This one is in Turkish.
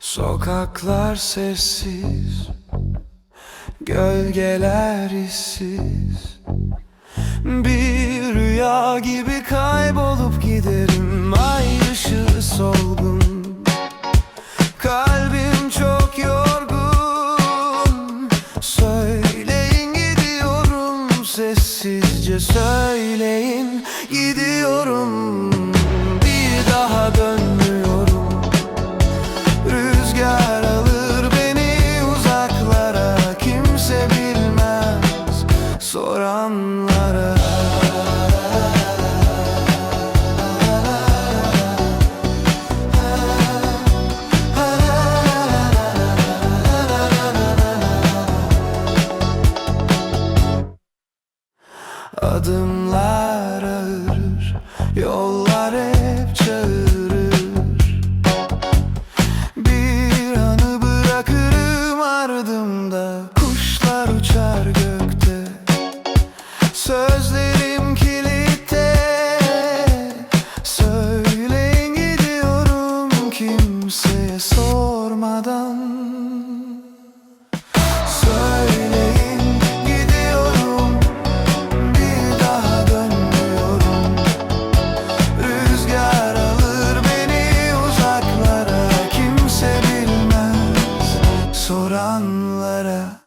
Sokaklar sessiz Gölgeler işsiz. Bir rüya gibi kaybolup giderim Ay ışığı solgun. Kalbim çok yorgun. Söyleyin gidiyorum sessizce söyleyin Adımlar ağır Yollar hep çağırır. Bir anı bırakırım ardımda Kuşlar uçar gökte. Sözlerim kilitte Söyleyin gidiyorum kimseye sormadan. soranlara